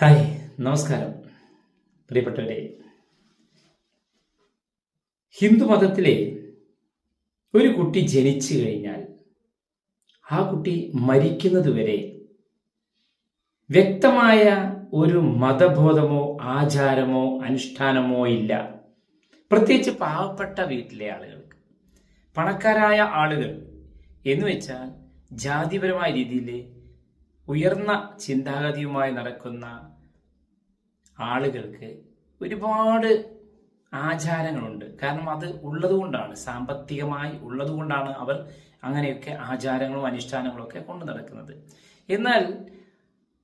Hi നമസ്കാരം. പ്രിയപ്പെട്ടവരെ ഹിന്ദു മതത്തിലെ ഒരു കുട്ടി ജനിച്ചു കഴിഞ്ഞാൽ ആ കുട്ടി മരിക്കുന്നത് വരെ വ്യക്തമായ ഒരു മതബോധമോ ആചാരമോ അനുഷ്ഠാനമോ ഇല്ല. പ്രത്യേകിച്ച് പാവപ്പെട്ട വീട്ടിലെ ആളുകൾക്ക് പണക്കാരായ ആളുകൾ. എന്ന് വെച്ചാൽ ജാതിപരമായ രീതിയിൽ ഉയർന്ന ചിന്താഗതിയുമായി നടക്കുന്ന ആളുകൾക്ക് ഒരുപാട് ആചാരങ്ങളുണ്ട്. കാരണം അത് ഉള്ളതുകൊണ്ടാണ് സാമ്പത്തികമായി ഉള്ളതുകൊണ്ടാണ് അവർ അങ്ങനെയൊക്കെ ആചാരങ്ങളും അനുഷ്ഠാനങ്ങളും ഒക്കെ കൊണ്ടു നടക്കുന്നത്. എന്നാൽ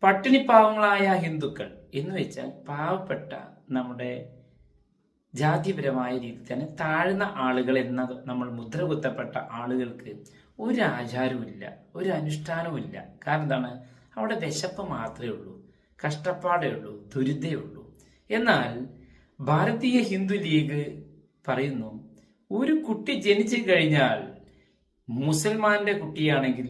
പട്ടിണി പാവങ്ങളായ ഹിന്ദുക്കൾ എന്ന് വെച്ചാൽ പാവപ്പെട്ട നമ്മുടെ ജാതിപരമായ രീതിയിൽ തന്നെ താഴ്ന്ന ആളുകൾ എന്ന നമ്മൾ മുദ്രകുത്തപ്പെട്ട ആളുകൾക്ക് ഒരു ആചാരവുമില്ല ഒരു അനുഷ്ഠാനവുമില്ല കാരണം എന്താണ്? അവിടെ വിശപ്പ് മാത്രമേ ഉള്ളൂ കഷ്ടപ്പാടേ ഉള്ളൂ ദുരിതേ ഉള്ളൂ. എന്നാൽ ഭാരതീയ ഹിന്ദു ലീഗ് പറയുന്നു ഒരു കുട്ടി ജനിച്ചു കഴിഞ്ഞാൽ മുസൽമാന്റെ കുട്ടിയാണെങ്കിൽ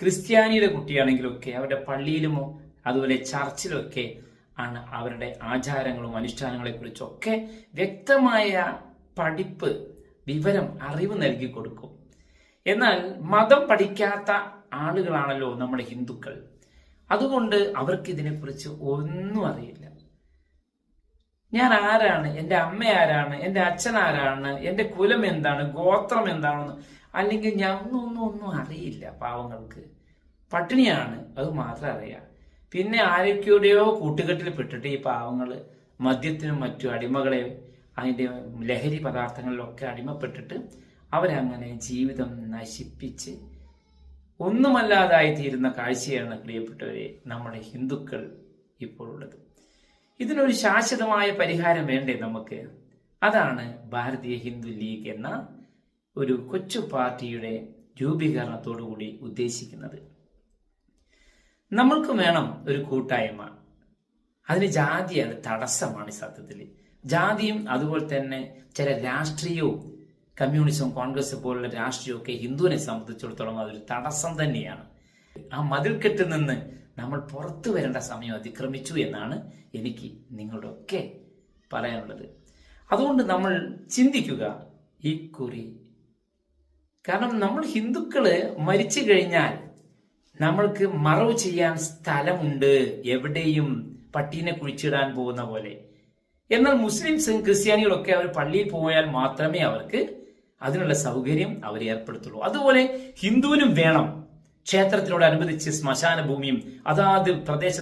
ക്രിസ്ത്യാനിയുടെ കുട്ടിയാണെങ്കിലൊക്കെ അവരുടെ പള്ളിയിലുമോ അതുപോലെ ചർച്ചിലൊക്കെ ആണ് അവരുടെ ആചാരങ്ങളും അനുഷ്ഠാനങ്ങളെ കുറിച്ചൊക്കെ വ്യക്തമായ പഠിപ്പ് വിവരം അറിവ് നൽകി കൊടുക്കും. എന്നാൽ മതം പഠിക്കാത്ത ആളുകളാണല്ലോ നമ്മുടെ ഹിന്ദുക്കൾ. അതുകൊണ്ട് അവർക്ക് ഇതിനെക്കുറിച്ച് ഒന്നും അറിയില്ല. ഞാൻ ആരാണ്? എന്റെ അമ്മ ആരാണ്? എന്റെ അച്ഛൻ ആരാണ്? എന്റെ കുലം എന്താണ്? ഗോത്രം എന്താണെന്ന്? അല്ലെങ്കിൽ ഞാൻ ഒന്നും അറിയില്ല പാവങ്ങൾക്ക്. പട്ടിണിയാണ് അത് മാത്രം അറിയാം. പിന്നെ ആരൊക്കെയുടെയോ കൂട്ടുകെട്ടിൽ പെട്ടിട്ട് ഈ പാവങ്ങൾ മദ്യത്തിനും മറ്റു അടിമകളെ അതിന്റെ ലഹരി പദാർത്ഥങ്ങളിലൊക്കെ അടിമപ്പെട്ടിട്ട് അവരങ്ങനെ ജീവിതം നശിപ്പിച്ച് ഒന്നുമല്ലാതായി തീരുന്ന കാഴ്ചയാണ് പ്രിയപ്പെട്ടവരെ നമ്മുടെ ഹിന്ദുക്കൾ ഇപ്പോൾ ഉള്ളത് ഇതിനൊരു ശാശ്വതമായ പരിഹാരം വേണ്ടേ നമുക്ക്? അതാണ് ഭാരതീയ ഹിന്ദു ലീഗ് എന്ന ഒരു കൊച്ചു പാർട്ടിയുടെ രൂപീകരണത്തോടുകൂടി ഉദ്ദേശിക്കുന്നത്. നമ്മൾക്ക് വേണം ഒരു കൂട്ടായ്മ. അതിന് ജാതിയാണ് തടസ്സമാണ് ഈ സത്യത്തിൽ ജാതിയും അതുപോലെ തന്നെ ചില രാഷ്ട്രീയവും കമ്മ്യൂണിസം കോൺഗ്രസ് പോലുള്ള രാഷ്ട്രീയമൊക്കെ ഹിന്ദുവിനെ സംബന്ധിച്ചിടത്തോളം അതൊരു തടസ്സം തന്നെയാണ്. ആ മതിൽക്കെട്ടിൽ നിന്ന് നമ്മൾ പുറത്തു വരേണ്ട സമയം അതിക്രമിച്ചു എന്നാണ് എനിക്ക് നിങ്ങളുടെയൊക്കെ പറയാനുള്ളത്. അതുകൊണ്ട് നമ്മൾ ചിന്തിക്കുക ഈ കുറി. കാരണം നമ്മൾ ഹിന്ദുക്കൾ മരിച്ചു കഴിഞ്ഞാൽ നമ്മൾക്ക് മറവ് ചെയ്യാൻ സ്ഥലമുണ്ട്. എവിടെയും പട്ടീനെ കുഴിച്ചിടാൻ പോകുന്ന പോലെ. എന്നാൽ മുസ്ലിംസും ക്രിസ്ത്യാനികളൊക്കെ അവർ പള്ളിയിൽ പോയാൽ മാത്രമേ അവർക്ക് അതിനുള്ള സൗകര്യം അവർ ഏർപ്പെടുത്തുള്ളൂ. അതുപോലെ ഹിന്ദുവിനും വേണം ക്ഷേത്രത്തിനോടനുബന്ധിച്ച് ശ്മശാന ഭൂമിയും അതാത് പ്രദേശ